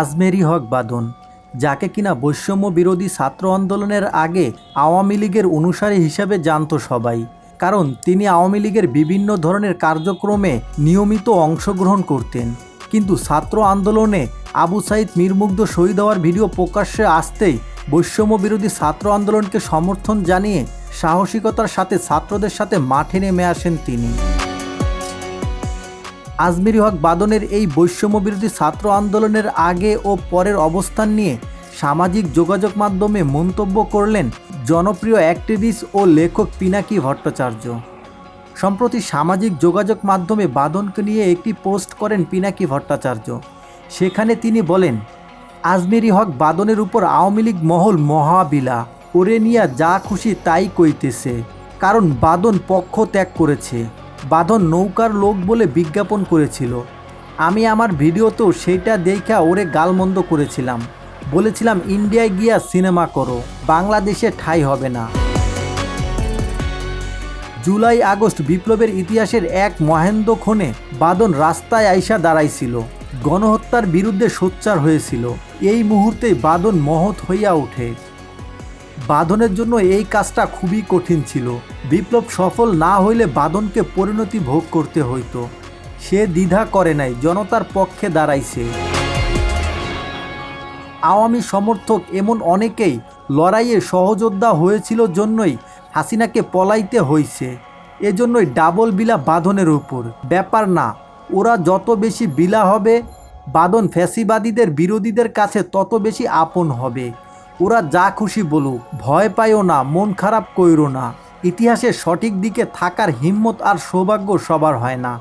আজমেরি হক বাদন যাকে কিনা বৈষম্য বিরোধী ছাত্র আন্দোলনের আগে আওয়ামী লীগের অনুসারী হিসাবে জানত সবাই, কারণ তিনি আওয়ামী লীগের বিভিন্ন ধরনের কার্যক্রমে নিয়মিত অংশগ্রহণ করতেন। কিন্তু ছাত্র আন্দোলনে আবু সাইদ মীরমুগ্ধ শহীদ হওয়ার ভিডিও প্রকাশ্যে আসতেই বৈষম্য বিরোধী ছাত্র আন্দোলনকে সমর্থন জানিয়ে সাহসিকতার সাথে ছাত্রদের সাথে মাঠে নেমে আসেন তিনি। আজমিরি হক বাদনের এই বৈষম্য বিরোধী ছাত্র আন্দোলনের আগে ও পরের অবস্থান নিয়ে সামাজিক যোগাযোগ মাধ্যমে মন্তব্য করলেন জনপ্রিয় অ্যাক্টিভিস্ট ও লেখক পিনাকি ভট্টাচার্য। সম্প্রতি সামাজিক যোগাযোগ মাধ্যমে বাদনকে নিয়ে একটি পোস্ট করেন পিনাকি ভট্টাচার্য। সেখানে তিনি বলেন, আজমেরি হক বাদনের উপর আওয়ামী লীগ মহল মহাবিলা। ওরে নিয়া যা খুশি তাই কইতেছে। কারণ বাদন পক্ষ ত্যাগ করেছে। বাদন নৌকার লোক বলে বিজ্ঞাপন করেছিল। আমি আমার ভিডিওতেও সেইটা দেখা ওরে গালমন্দ করেছিলাম। বলেছিলাম, ইন্ডিয়ায় গিয়া সিনেমা করো, বাংলাদেশে ঠাই হবে না। জুলাই, আগস্ট বিপ্লবের ইতিহাসের এক মহেন্দ্রক্ষণে বাদন রাস্তায় আইসা দাঁড়াইছিল। গণহত্যার বিরুদ্ধে সোচ্চার হয়েছিল। এই মুহূর্তে বাদন মহৎ হইয়া ওঠে। বাদনের জন্য এই কাজটা খুবই কঠিন ছিল। বিপ্লব সফল না হইলে বাঁধনকে পরিণতি ভোগ করতে হইতো। সে দ্বিধা করে নাই, জনতার পক্ষে দাঁড়াইছে। আওয়ামী সমর্থক এমন অনেকেই লড়াইয়ে সহযোদ্ধা হয়েছিল জন্যই হাসিনাকে পলাইতে হইছে। এজন্যই ডাবল বিলা বাঁধনের উপর। ব্যাপার না, ওরা যত বেশি বিলা হবে বাদন ফ্যাসিবাদীদের বিরোধীদের কাছে তত বেশি আপন হবে। ওরা যা খুশি বলুক, ভয় পাইও না, মন খারাপ কইরো না। ইতিহাসের সঠিক দিকে থাকার হিম্মত আর সৌভাগ্য সবার হয় না।